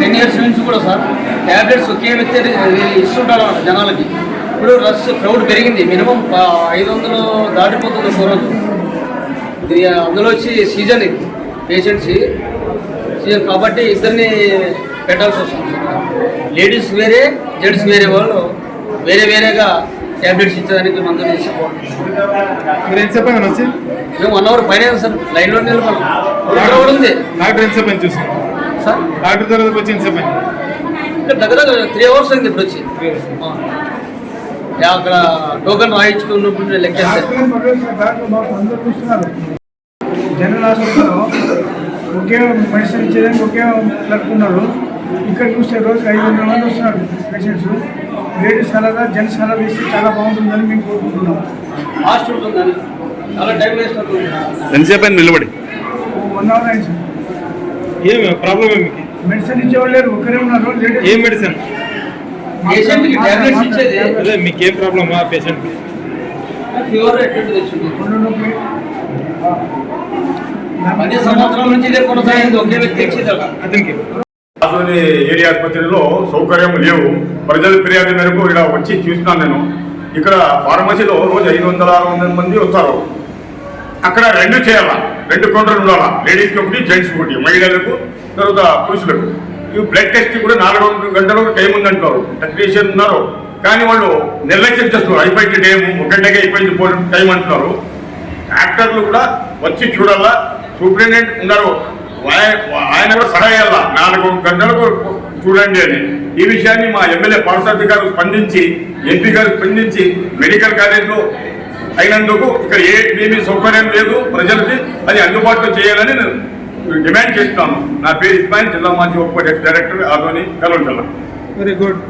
Ten years నుంచి కూడా sir tablets ఒకే వ్యక్తి ఇస్తుంటారు జనాలకి. ఇప్పుడు రష్ క్రౌడ్ పెరిగింది. మినిమం ఐదు వందలు దాటిపోతుంది ఒక రోజు. ఇది అందులో వచ్చి సీజన్ ఇది. పేషెంట్స్ సీజన్ కాబట్టి ఇద్దరిని పెట్టాల్సి వస్తుంది లేడీస్ వేరే జెంట్స్ వేరే వాళ్ళు వేరే వేరేగా ట్యాబ్లెట్స్ ఇచ్చేదానికి మందులు చేసి మీరు ఎంత చెప్పండి వచ్చి? మేము వన్ అవర్ పైన సార్. లైన్లో నిలబడి ఉంది. చూసి. సార్? డాక్టర్ తర్వాత వచ్చి ఎంత చెప్పండి ఇక్కడ దగ్గర దగ్గర త్రీ అవర్స్ అయింది ఇప్పుడు వచ్చి అక్కడ టోకెన్ రాయించుకున్నప్పుడు లెక్కేస్తే జనరల్ హాస్పిటల్లో ఒకే మెడిసిన్ ఇచ్చేదానికి ఒకే కలుపుకున్నారు ఇక్కడ చూస్తే రోజుకి ఐదు వందల మంది వస్తున్నారు పేషెంట్స్ లేడీస్ అలాగా జెంట్స్ అలాగా ఇస్తే చాలా బాగుంటుందని మేము కోరుకుంటున్నాం. ఉంటుందని చాలా టైం వేస్ట్ అవుతుంది. ఎంతసేపు నిలబడి? వన్ అవర్ అయింది సార్. ఏమి ప్రాబ్లం ఏమి? మెడిసిన్ ఇచ్చేవాళ్ళు లేరు ఒక్కరే ఉన్నారు ఏం మెడిసిన్? పేషెంట్కి టాబ్లెట్స్ ఇచ్చేది. అదే మీకు ఏం ప్రాబ్లమ్ ఆ పేషెంట్ పది సంవత్సరాల నుంచి ఇదే కొనసాగింది ఒకే వ్యక్తి ఇచ్చేది అలా. అతనికి? రాజోని ఏరియా ఆసుపత్రిలో సౌకర్యం లేవు. ప్రజల ఫిర్యాదు మేరకు ఇక్కడ వచ్చి చూస్తున్నాను నేను. ఇక్కడ ఫార్మసీలో రోజు ఐదు వందల ఆరు వందల మంది వస్తారు. అక్కడ రెండు చేయాలా? రెండు కౌంటర్లు ఉండాలా లేడీస్కి ఒకటి జెంట్స్కి ఒకటి మహిళలకు తర్వాత పురుషులకు. ఇవి బ్లడ్ టెస్ట్ కూడా నాలుగు గంటలకు టైం ఉందంటున్నారు టెక్నీషియన్ ఉన్నారు. కానీ వాళ్ళు నిర్లక్ష్యం చేస్తున్నారు. అయిపోయింది టైం ఒక గంటకే అయిపోయింది పో- టైం అంటున్నారు. డాక్టర్లు కూడా వచ్చి చూడాలా? సూపరింటెండెంట్ ఉన్నారు. ఆయన కూడా సలహా నాలుగు గంటలకు చూడండి అని. ఈ విషయాన్ని మా ఎమ్మెల్యే పార్సార్థి గారు స్పందించి ఎంపీ గారు స్పందించి మెడికల్ కాలేజ్లో అయినందుకు ఇక్కడ ఏ ఏమీ సౌకర్యం లేదు ప్రజలకి అది అందుబాటులో చేయాలని నేను డిమాండ్ చేస్తున్నాను. నా పేరు ఇస్మాయిల్ జిల్లా మాజీ ఉప డైరెక్టర్ ఆదోని కలవండి జిల్లా వెరీ గుడ్